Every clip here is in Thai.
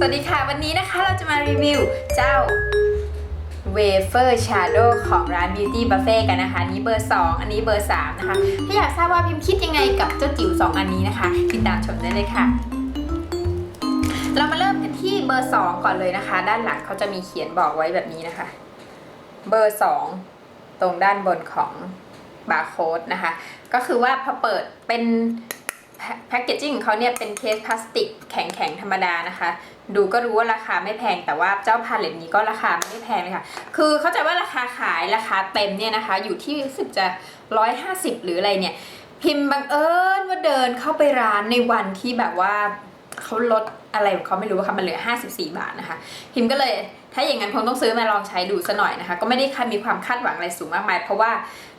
สวัสดีค่ะ วันนี้นะคะเราจะมารีวิวเจ้า Wafer Shadow ของร้าน Beauty Buffet กันนะคะนนี้เบอร์ 2 อันนี้เบอร์ 3 นะคะ ถ้าอยากทราบว่าพิมพ์คิดยังไงกับเจ้าจิ๋ว 2 อันนี้นะคะติดตามชมได้เลยค่ะ เรามาเริ่มกันที่เบอร์ 2 ก่อนเลยนะคะ ด้านหลังเขาจะมีเขียนบอกไว้แบบนี้นะคะ เบอร์ 2 ตรงด้านบนของบาร์โค้ดนะคะ ก็คือว่าพอเปิดเป็น แพคเกจจิ้งของเขาเนี่ยเป็นเคสพลาสติกแข็งๆธรรมดานะคะ ดูก็รู้ว่าราคาไม่แพงแต่ว่าเจ้าพาเลตนี้ก็ราคาไม่แพงเลยค่ะ คือเข้าใจว่าราคาขายราคาเต็มเนี่ยนะคะ อยู่ที่รู้สึกจะ 150 หรืออะไรเนี่ย พิมพ์บังเอิญว่าเดินเข้าไปร้านในวันที่แบบว่าเขาลดอะไรของเขาไม่รู้ว่าค่ะมันเหลือ 54 บาทนะคะ พิมพ์ก็เลยถ้าอย่างนั้นคงต้องซื้อมาลองใช้ดูซะหน่อยนะคะ ก็ไม่ได้คาดมีความคาดหวังอะไรสูงมากมาย เพราะว่า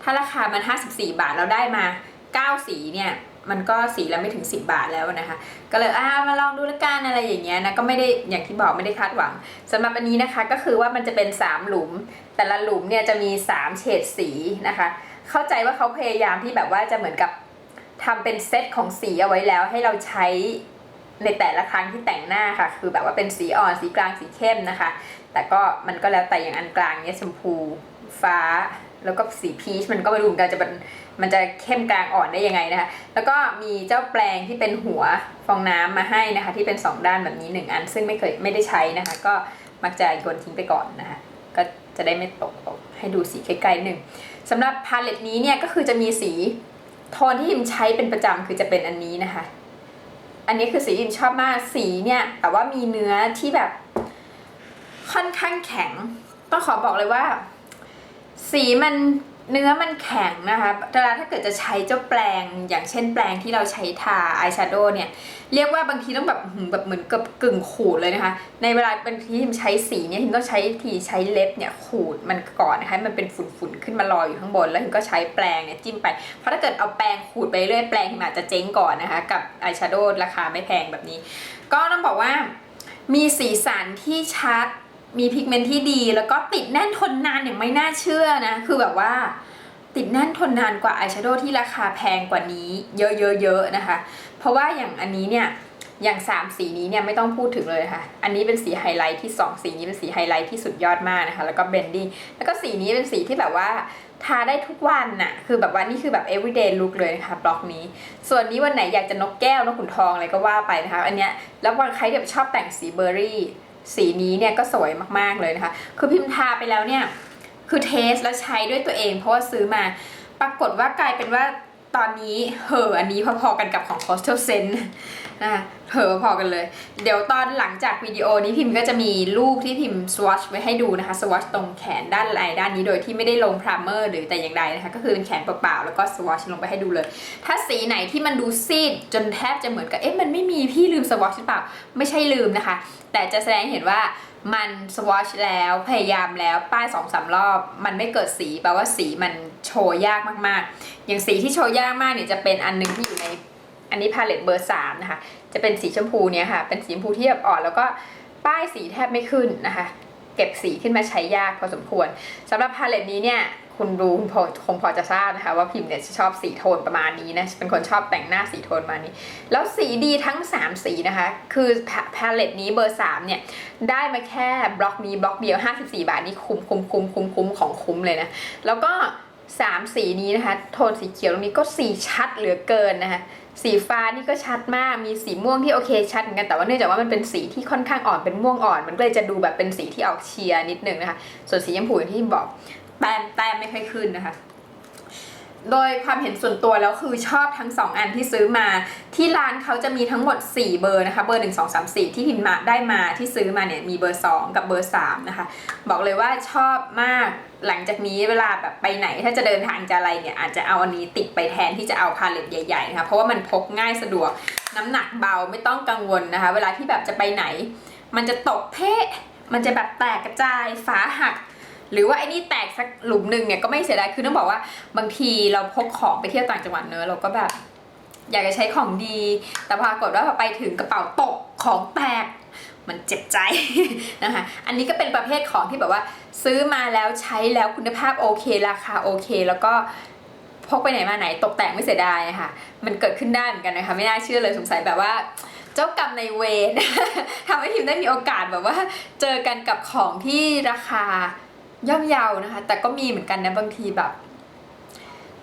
ถ้าราคามัน 54 บาทเราได้มา 9 สีเนี่ยมันก็สีละไม่ถึง 10 บาทแล้วนะคะ ก็เลยอ่ามาลองดูละกันอะไรอย่างเงี้ยนะก็ไม่ได้อย่างที่บอกไม่ได้คาดหวังสำหรับอันนี้นะคะก็คือว่ามันจะเป็น 3 หลุม แต่ละหลุมเนี่ยจะมี 3 เฉดสีนะคะ เข้าใจว่าเขาพยายามที่แบบว่าจะเหมือนกับทำเป็นเซตของสีเอาไว้แล้วให้เราใช้ในแต่ละครั้งที่แต่งหน้าค่ะ คือแบบว่าเป็นสีอ่อนสีกลางสีเข้มนะคะ แต่ก็มันก็แล้วแต่อย่างอันกลางเนี่ยชมพู ฟ้าแล้วก็สีพีชมันก็ไม่รู้เหมือนกันจะนมันจะเข้มกลางอ่อนได้ยังไงนะคะ แล้วก็มีเจ้าแปลงที่เป็นหัวฟองน้ำมาให้นะคะ ที่เป็น 2 ด้านแบบนี้ 1 อัน ซึ่งไม่เคยไม่ได้ใช้นะคะ ก็มักจะโยนทิ้งไปก่อนนะคะ ก็จะได้ไม่ตกตกให้ดูสีใกล้ๆหนึ่งสำหรับพาเลตนี้เนี่ยก็คือจะมีสีโทนที่พิมใช้เป็นประจำคือจะเป็นอันนี้นะคะ อันนี้คือสีที่พิมชอบมากสีเนี่ยแต่ว่ามีเนื้อที่แบบค่อนข้างแข็ง ต้องขอบอกเลยว่า สีมันเนื้อมันแข็งนะคะเวลาถ้าเกิดจะใช้เจ้าแปลงอย่างเช่นแปลงที่เราใช้ทาอายแชโดว์เนี่ย เรียกว่าบางทีต้องแบบแบบเหมือนกับกึ่งขูดเลยนะคะ ในเวลาบางทีมใช้สีเนี่ยทิมต้องใช้ทีใช้เล็บเนี่ยขูดมันก่อนนะคะให้มันเป็นฝุ่นๆขึ้นมาลอยอยู่ข้างบน แล้วทิมก็ใช้แปรงเนี่ยจิ้มไป เพราะถ้าเกิดเอาแปรงขูดไปเรื่อยแปรงทิมอาจจะเจ๊งก่อนนะคะ กับอายแชโดว์ราคาไม่แพงแบบนี้ ก็ต้องบอกว่ามีสีสันที่ชัด มีพิกเมนต์ที่ดี แล้วก็ติดแน่นทนนานอย่างไม่น่าเชื่อนะ คือแบบว่าติดแน่นทนนานกว่าอายแชโดว์ที่ราคาแพงกว่านี้เยอะๆๆนะคะ เพราะว่าอย่างอันนี้เนี่ยอย่าง 3 สีนี้เนี่ยไม่ต้องพูดถึงเลยค่ะ อันนี้เป็นสีไฮไลท์ที่ 2 สีนี้เป็นสีไฮไลท์ที่สุดยอดมากนะคะ แล้วก็เบนดิ้ง แล้วก็สีนี้เป็นสีที่แบบว่าทาได้ทุกวันน่ะ คือแบบว่านี่คือแบบ everyday look เลยนะคะบล็อกนี้ ส่วนนี้วันไหนอยากจะนกแก้วนกขุนทองอะไรก็ว่าไปนะคะ อันเนี้ย แล้วบางใครแบบชอบแต่งสีเบอร์รี่ สีนี้เนี่ยก็สวยมากๆเลยนะคะ คือพิมพ์ทาไปแล้วเนี่ย คือเทสแล้วใช้ด้วยตัวเอง เพราะว่าซื้อมา ปรากฏว่ากลายเป็นว่า ตอนนี้เหอะอันนี้พอๆกันกับของ Hostel Sen นะคะเหอะพอกันเลย เดี๋ยวตอนหลังจากวิดีโอนี้พิมพ์ก็จะมีรูปที่พิมพ์ swatch ไว้ให้ดูนะคะ swatch ตรงแขนด้านไหลด้านนี้โดยที่ไม่ได้ลง primer หรือแต่อย่างใดนะคะ ก็คือเป็นแขนเปล่าๆแล้วก็ swatch ลงไปให้ดูเลย ถ้าสีไหนที่มันดูซีดจนแทบจะเหมือนกับเอ๊ะมันไม่มีพี่ลืม swatch หรือเปล่า ไม่ใช่ลืมนะคะ แต่จะแสดงเห็นว่า มันสวอชแล้วพยายามแล้วป้ายสองสามรอบ มันไม่เกิดสีแปลว่าสีมันโชว์ยากมากๆ อย่างสีที่โชว์ยากมากเนี่ยจะเป็นอันหนึงที่อยู่ในอันนี้พาเลตเบอร์สามนะคะ จะเป็นสีชมพูเนี่ยค่ะ เป็นสีชมพูที่แบบอ่อนแล้วก็ป้ายสีแทบไม่ขึ้นนะคะ เก็บสีขึ้นมาใช้ยากพอสมควรสำหรับพาเลตนี้เนี่ย คุณรู้คุณพอคงพอจะทราบนะคะว่าพิมพ์เนี่ยชอบสีโทนประมาณนี้นะเป็นคนชอบแต่งหน้าสีโทนประมาณนี้ แล้วสีดีทั้ง 3 สีนะคะ คือพาเลตนี้เบอร์ 3 เนี่ยได้มาแค่บล็อกนี้บล็อกเดียว 54 บาทนี่คุ้มคุ้มคุ้มคุ้มคุ้มของคุ้มเลยนะ แล้วก็ 3 สีนี้นะคะ โทนสีเขียวตรงนี้ก็สีชัดเหลือเกินนะคะสีฟ้านี่ก็ชัดมาก มีสีม่วงที่โอเคชัดเหมือนกัน แต่ว่าเนื่องจากว่ามันเป็นสีที่ค่อนข้างอ่อน เป็นม่วงอ่อน มันก็เลยจะดูแบบเป็นสีที่ออกเชียร์นิดนึงนะคะ ส่วนสีชมพูอย่างที่บอก แต้มแต้มไม่ค่อยขึ้นนะคะ โดยความเห็นส่วนตัวแล้วคือชอบทั้ง 2 อันที่ซื้อมา ที่ร้านเขาจะมีทั้งหมด 4 เบอร์นะคะ เบอร์ 1 2 3 4 ที่พิมพ์มาได้มาที่ซื้อมาเนี่ยมีเบอร์ 2 กับเบอร์ 3 นะคะ บอกเลยว่าชอบมากหลังจากนี้เวลาแบบไปไหนถ้าจะเดินทางจะอะไรเนี่ยอาจจะเอาอันนี้ติดไปแทนที่จะเอาพาเลตใหญ่ๆนะคะเพราะว่ามันพกง่ายสะดวกน้ำหนักเบาไม่ต้องกังวลนะคะ เวลาที่แบบจะไปไหน มันจะตกเพะมันจะแบบแตกกระจายฝาหัก หรือว่าไอ้นี่แตกสักหลุมหนึ่งเนี่ยก็ไม่เสียดายคือต้องบอกว่าบางทีเราพกของไปเที่ยวต่างจังหวัดเนอะเราก็แบบ อยากจะใช้ของดี แต่ปรากฏว่าพอไปถึงกระเป๋าตกของแตกมันเจ็บใจนะคะ อันนี้ก็เป็นประเภทของที่แบบว่า ซื้อมาแล้วใช้แล้วคุณภาพโอเค ราคาโอเค แล้วก็พกไปไหนมาไหนตกแต่งไม่เสียดายค่ะ มันเกิดขึ้นได้เหมือนกันนะคะ ไม่น่าเชื่อเลยสงสัยแบบว่า เจ้ากรรมในเวรทำให้พิมได้มีโอกาสแบบว่า เจอกันกับของที่ราคา ย่อมเยานะคะ แต่ก็มีเหมือนกันนะบางทีแบบ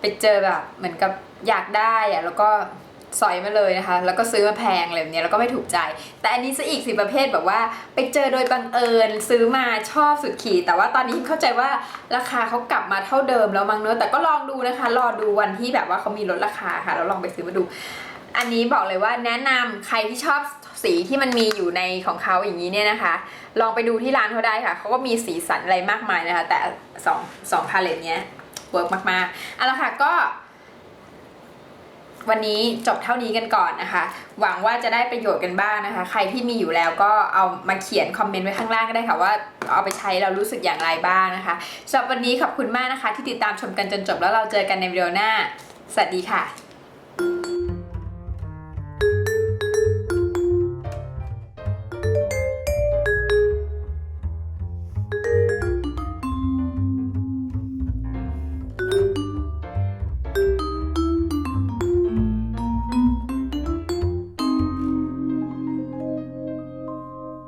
ไปเจอแบบ เหมือนกับอยากได้อะแล้วก็สอยมาเลยนะคะ แล้วก็ซื้อมาแพงอะไรแบบนี้แล้วก็ไม่ถูกใจ แต่อันนี้ซะอีกสิประเภทแบบว่า ไปเจอโดยบังเอิญซื้อมาชอบสุดขีดแต่ว่าตอนนี้เข้าใจว่าราคาเขากลับมาเท่าเดิมแล้วมั้งเนอะแต่ก็ลองดูนะคะ รอดูวันที่แบบว่าเขามีลดราคาค่ะแล้วลองไปซื้อมาดู อันนี้บอกเลยว่าแนะนำใครที่ชอบสีที่มันมีอยู่ในของเขาอย่างนี้เนี่ยนะคะ ลองไปดูที่ร้านเขาได้ค่ะ เขาก็มีสีสันอะไรมากมายนะคะ แต่สองสองพาเลตเนี้ยเวิร์กมากๆเอาละค่ะก็วันนี้จบเท่านี้กันก่อนนะคะ หวังว่าจะได้ประโยชน์กันบ้างนะคะ ใครที่มีอยู่แล้วก็เอามาเขียนคอมเมนต์ไว้ข้างล่างก็ได้ค่ะว่าเอาไปใช้เรารู้สึกอย่างไรบ้างนะคะสำหรับวันนี้ขอบคุณมากนะคะ ที่ติดตามชมกันจนจบแล้วเราเจอกันในวิดีโอหน้า สวัสดีค่ะ